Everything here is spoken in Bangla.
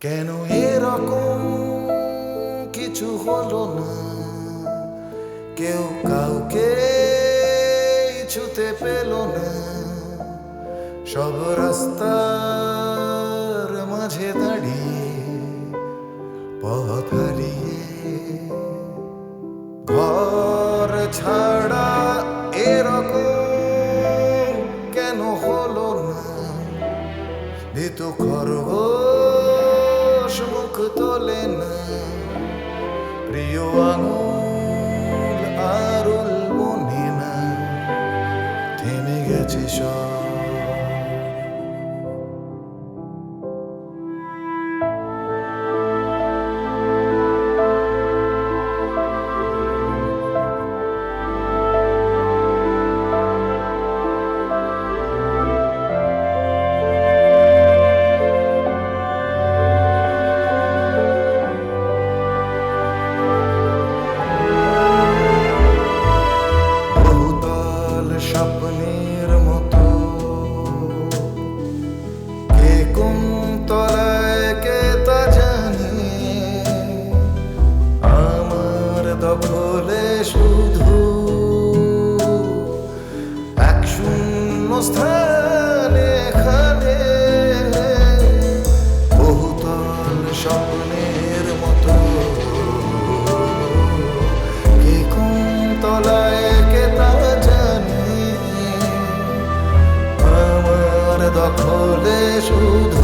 কেন এরকম কিছু হলো না? কেউ কাউকে ছুতে পেল না। সব রাস্তার মাঝে দাঁড়িয়ে পথ হারিয়ে ঘর ছাড়া এরকম কেন হলো না? ভিতু খরগোশ আঙুল আরুল বোনে না থেমে গেছে সব স্বপ্নের মতো। কে কোন তলায়, কে তা জানে। আমার দখলে শুধু এক শূন্য স্থানে খা shoulder.